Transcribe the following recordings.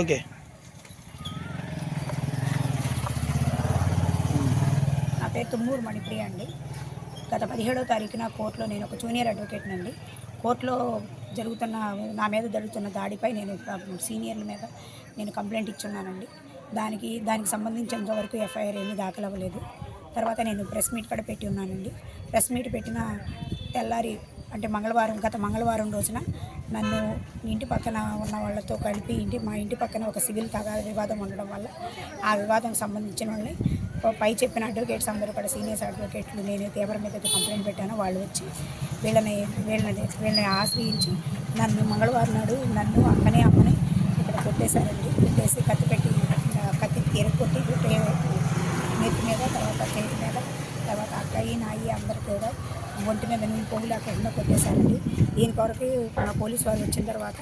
Okay. నా పేరు తుమ్మూరు మణిప్రియ అండి. గత పదిహేడో తారీఖున కోర్టులో నేను ఒక జూనియర్ అడ్వకేట్ అండి. కోర్టులో జరుగుతున్న నా మీద జరుగుతున్న దాడిపై నేను సీనియర్ల మీద నేను కంప్లైంట్ ఇచ్చున్నానండి. దానికి దానికి సంబంధించినంత వరకు ఎఫ్ఐఆర్ ఏమీ దాఖలు అవ్వలేదు తర్వాత నేను ప్రెస్ మీట్ కూడా పెట్టి ఉన్నానండి. ప్రెస్ మీట్ పెట్టిన తెల్లారి అంటే మంగళవారం గత మంగళవారం రోజున నన్ను ఇంటి పక్కన ఉన్న వాళ్ళతో కలిపి ఇంటి మా ఇంటి పక్కన ఒక సివిల్ తగాద వివాదం ఉండడం వల్ల ఆ వివాదం సంబంధించిన వాళ్ళని పై చెప్పిన అడ్వకేట్స్ అందరూ కూడా సీనియర్స్ అడ్వకేట్లు నేనైతే ఎవరి మీద అయితే కంప్లైంట్ పెట్టానో. వాళ్ళు వచ్చి వీళ్ళని వీళ్ళని వీళ్ళని ఆశ్రయించి నన్ను మంగళవారం నాడు నన్ను అక్కనే అమ్మని ఇక్కడ కొట్టేశారండి. కొట్టేసి కత్తి పెట్టి కత్తి తీరకొట్టి కొట్టే నెత్తి మీద తర్వాత చేతి మీద తర్వాత అక్కయ్యి నాయి అందరు కూడా ఒంటి మీద పొగులు అక్కడ కొట్టేశారండి. దీని కొరకు మా పోలీస్ వాళ్ళు వచ్చిన తర్వాత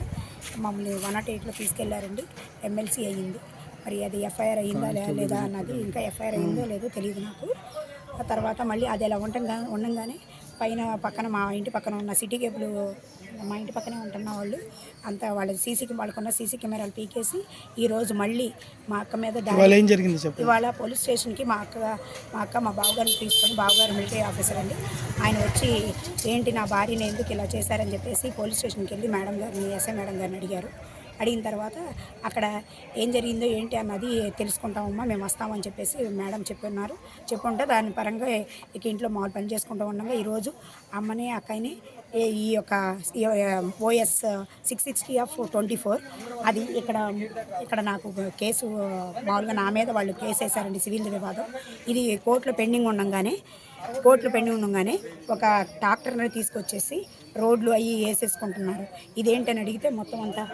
మమ్మల్ని వన్ నాట్ ఎయిట్లో తీసుకెళ్ళారండి. ఎమ్మెల్సీ అయ్యింది. మరి అది ఎఫ్ఐఆర్ అయిందా లే- లేదా అన్నది ఇంకా ఎఫ్ఐఆర్ అయిందో లేదో తెలియదు నాకు. ఆ తర్వాత మళ్ళీ అది అలా ఉండగా ఉండంగానే పైన పక్కన మా ఇంటి పక్కన ఉన్న సిటీ కేబుల్ మా ఇంటి పక్కనే ఉంటున్న వాళ్ళు అంతా వాళ్ళ సీసీకి వాళ్ళకున్న సీసీ కెమెరాలు పీకేసి ఈరోజు మళ్ళీ మా అక్క మీద ఏం జరిగింది చెప్పండి. ఇవాళ పోలీస్ స్టేషన్కి మా అక్క మా అక్క మా బావగారిని తీసుకొని బావగారు మిలిటరీ ఆఫీసర్ అండి. ఆయన వచ్చి ఏంటి నా భార్యని ఎందుకు ఇలా చేశారని చెప్పేసి పోలీస్ స్టేషన్కి వెళ్ళి మేడం గారిని ఎస్ఐ మేడం గారిని అడిగారు. అడిగిన తర్వాత అక్కడ ఏం జరిగిందో ఏంటి అన్నది తెలుసుకుంటామమ్మా మేము వస్తామని చెప్పేసి మేడం చెప్పున్నారు. చెప్పుంటే దాని పరంగా ఇక ఇంట్లో మామూలు పని చేసుకుంటూ ఉండగా ఈరోజు అమ్మని అక్కని ఈ- ఈ యొక్క OS six sixty of twenty four అది ఇక్కడ ఇక్కడ నాకు కేసు మామూలుగా నా మీద వాళ్ళు కేసు వేశారండి సివిల్ వివాదం. ఇది కోర్టులో పెండింగ్ ఉండగానే కోట్లు పెండి ఉండగానే ఒక ట్రాక్టర్ని తీసుకొచ్చేసి రోడ్లు అవి వేసేసుకుంటున్నారు. ఇదేంటని అడిగితే మొత్తం అంతా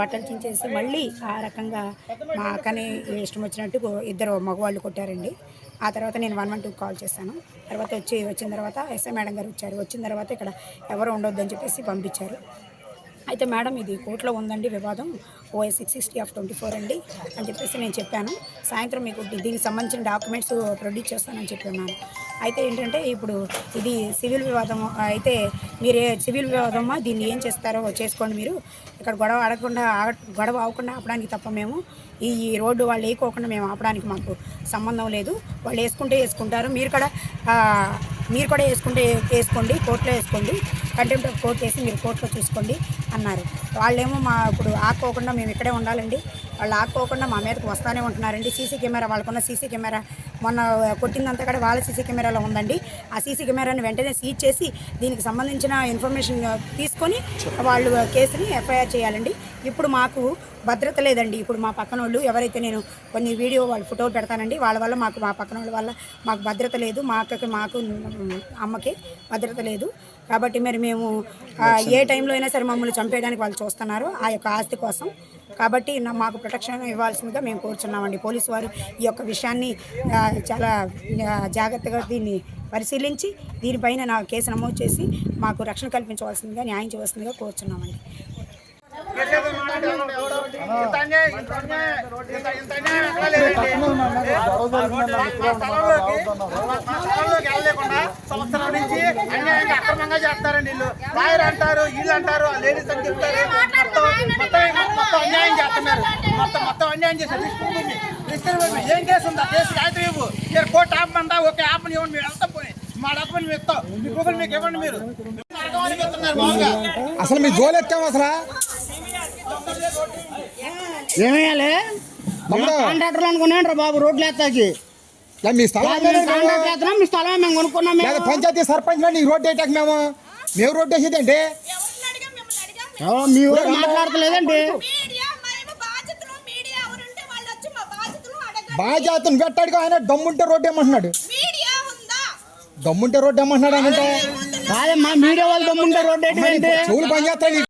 బట్టలు చించేసి మళ్ళీ ఆ రకంగా మా అక్కని ఇష్టం వచ్చినట్టు ఇద్దరు మగవాళ్ళు కొట్టారండి. ఆ తర్వాత నేను వన్ వన్ టూ కాల్ చేశాను. తర్వాత వచ్చి వచ్చిన తర్వాత ఎస్ఐ మేడం గారు వచ్చారు. వచ్చిన తర్వాత ఇక్కడ ఎవరు ఉండొద్దని చెప్పేసి పంపించారు. అయితే మేడం ఇది కోర్టులో ఉందండి వివాదం. OS six sixty of twenty four అండి అని చెప్పేసి నేను చెప్పాను. సాయంత్రం మీకు దీనికి సంబంధించిన డాక్యుమెంట్స్ ప్రొడ్యూస్ చేస్తానని చెప్పి అయితే ఏంటంటే ఇప్పుడు ఇది సివిల్ వివాదం అయితే మీరు సివిల్ వివాదమా దీన్ని ఏం చేస్తారో చేసుకోండి మీరు. ఇక్కడ గొడవ ఆడకుండా గొడవ అవ్వకుండా ఆపడానికి తప్ప మేము ఈ ఈ రోడ్డు వాళ్ళు వేయకోకుండా మేము ఆపడానికి మాకు సంబంధం లేదు. వాళ్ళు వేసుకుంటే వేసుకుంటారు. మీరు కూడా మీరు కూడా వేసుకుంటే వేసుకోండి కోర్టులో వేసుకోండి కంటెంప్ట్ ఆఫ్ కోర్ట్ వేసి మీరు కోర్టులో చూసుకోండి అన్నారు. వాళ్ళేమో మా ఇప్పుడు ఆకోకుండా మేము ఇక్కడే ఉండాలండి. వాళ్ళు ఆక్కోకుండా మా మీదకి వస్తానే ఉంటున్నారండి. సీసీ కెమెరా వాళ్ళకున్న సీసీ కెమెరా మొన్న కొట్టిందంతా కూడా వాళ్ళ సీసీ కెమెరాలో ఉందండి. ఆ సీసీ కెమెరాని వెంటనే సీజ్ చేసి దీనికి సంబంధించిన ఇన్ఫర్మేషన్ తీసుకొని వాళ్ళు కేసుని ఎఫ్ఐఆర్ చేయాలండి. ఇప్పుడు మాకు భద్రత లేదండి. ఇప్పుడు మా పక్కన వాళ్ళు ఎవరైతే నేను కొన్ని వీడియో వాళ్ళు ఫోటోలు పెడతానండి వాళ్ళ వల్ల మాకు మా పక్కన వాళ్ళ వల్ల మాకు భద్రత లేదు. మా అక్కకి మాకు అమ్మకి భద్రత లేదు. కాబట్టి మరి మేము ఏ టైంలో అయినా సరే మమ్మల్ని చంపేయడానికి వాళ్ళు చూస్తున్నారు ఆ యొక్క ఆస్తి కోసం. కాబట్టి నా- మాకు ప్రొటెక్షన్ ఇవ్వాల్సిందిగా మేము కోరుచున్నామండి. పోలీసు వారు ఈ యొక్క విషయాన్ని చాలా జాగ్రత్తగా దీన్ని పరిశీలించి దీనిపైన నా కేసు నమోదు చేసి మాకు రక్షణ కల్పించవలసిందిగా న్యాయం చేయవలసిందిగా కోరుచున్నామండి. వెళ్ళలేకుండా సంవత్సరం నుంచి అన్యాయంగా అక్రమంగా చేస్తారండి వీళ్ళు లాయర్ అంటారు వీళ్ళు అంటారు ఆ లేడీస్ అని చెప్తారు మొత్తం మొత్తం మొత్తం అన్యాయం చేస్తున్నారు మొత్తం మొత్తం అన్యాయం చేశారు రిజిస్టర్ ఏం కేసు ఉందా కేసు కాగితం మీరు కోర్టు ఆపమందా ఒక ఆపని ఇవ్వండి మీరు వెళ్తాం పోయి మా డాక్యుమెంట్ మేము ఇస్తాం మీ గూగుల్ మీకు ఇవ్వండి మీరు అసలు మీ జోలు ఎత్తాం అసలు? ఏమయ్యాలి తమ్ముడు. కాంట్రాక్టర్లు అనుకున్నాను బాబు రోడ్లు ఎత్తాకి మీ స్థలం మీ స్థలం మేము కొనుక్కున్నాం పంచాయతీ సర్పంచ్ నీ రోడ్డు వేయటాక మేము? మేము రోడ్డు వేసేదండి ఎవరో మీ ఊరు మాట్లాడతలేదండి. మీడియా మేము బాధ్యతలు మీడియా ఎవరుంటే వాళ్ళు వచ్చి మా బాధ్యతలు అడగండి. బాధ్యతను పెట్టాడుగా ఆయన దమ్ముంటే రోడ్డు ఏమంటున్నాడు మీడియా ఉందా? దమ్ముంటే రోడ్డు ఏమంటున్నాడు అంటే? కాదమ్మా మీడియా వాళ్ళు దమ్ముంటే రోడ్డు ఏంటి? చెవులు పని చేస్తాయి